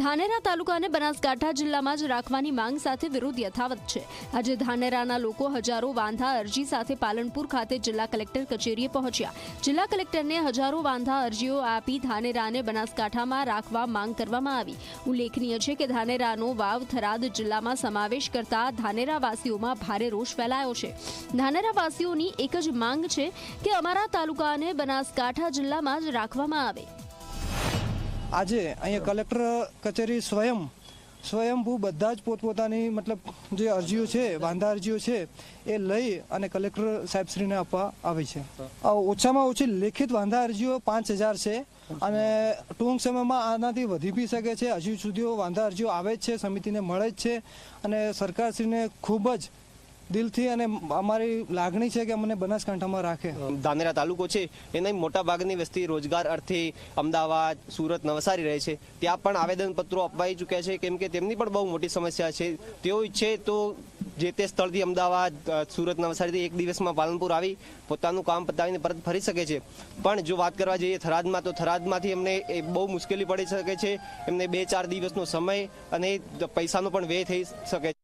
ધાનેરા તાલુકાને બનાસકાંઠા જિલ્લામાં જ રાખવાની માંગ સાથે વિરોધ યથાવત છે. આજે ધાનેરાના લોકો હજારો વાંધા અરજી સાથે પાલનપુર ખાતે જિલ્લા કલેક્ટર કચેરીએ પહોંચ્યા. જિલ્લા કલેક્ટરને હજારો વાંધા અરજીઓ આપી ધાનેરાને બનાસકાંઠામાં રાખવા માંગ કરવામાં આવી. ઉલ્લેખનીય છે કે ધાનેરાનો વાવ થરાદ જિલ્લામાં સમાવેશ કરતા ધાનેરાવાસીઓમાં ભારે રોષ ફેલાયો છે. ધાનેરાવાસીઓની એક જ માંગ છે કે અમારા તાલુકાને બનાસકાંઠા જિલ્લામાં જ રાખવામાં આવે. આજે અહીંયા કલેક્ટર કચેરી સ્વયં, સ્વયંભૂ બધા જ પોતપોતાની, મતલબ જે અરજીઓ છે, વાંધા અરજીઓ છે, એ લઈ અને કલેક્ટર સાહેબશ્રીને આપવા આવી છે. ઓછામાં ઓછી લેખિત વાંધા અરજીઓ પાંચ હજાર છે અને ટૂંક સમયમાં આનાથી વધી બી શકે છે. હજુ સુધી વાંધા અરજીઓ આવે જ છે, સમિતિને મળે જ છે અને સરકારશ્રીને ખૂબ જ દિલથી અને અમારી લાગણી છે કે અમને બનાસકાંઠામાં રાખે. ધાનેરા તાલુકો છે એની મોટા ભાગની વસ્તી રોજગાર અર્થે અમદાવાદ, સુરત, નવસારી રહે છે. ત્યાં પણ આવેદનપત્રો અપાઈ ચૂક્યા છે, કેમ કે તેમની પણ બહુ મોટી સમસ્યા છે. તેઓ ઈચ્છે તો જે તે સ્થળથી અમદાવાદ સુરત, નવસારીથી એક દિવસમાં પાલનપુર આવી, પોતાનું કામ પતાવીને પરત ફરી શકે છે. પણ જો વાત કરવા જઈએ થરાદમાં, તો થરાદમાંથી એમને એ બહુ મુશ્કેલી પડી શકે છે. એમને બે ચાર દિવસનો સમય અને પૈસાનો પણ વ્યય થઈ શકે છે.